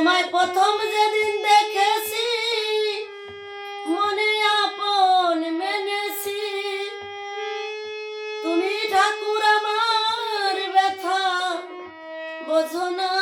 তোমায় প্রথম যেদিন দেখেছি মনে আপন মেনেছি। তুমি ঠাকুর আমার ব্যথা বোঝো না।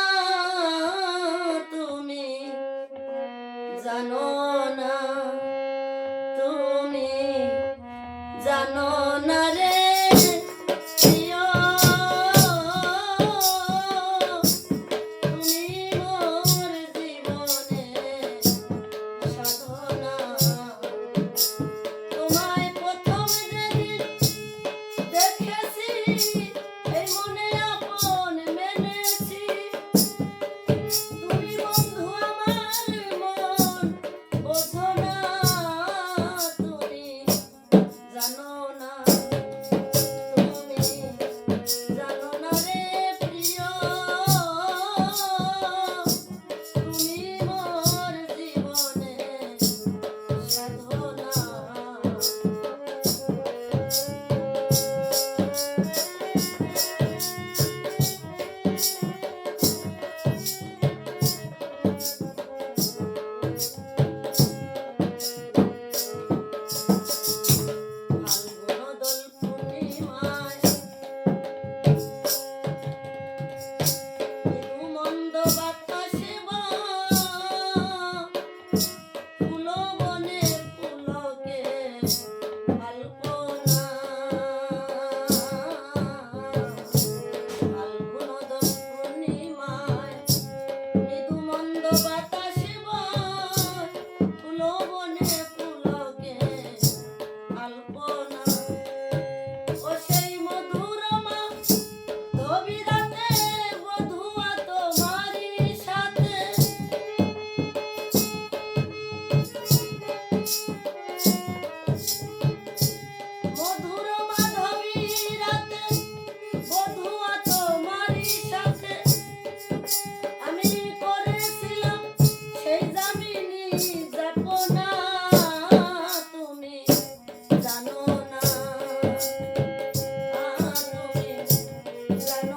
Adiós.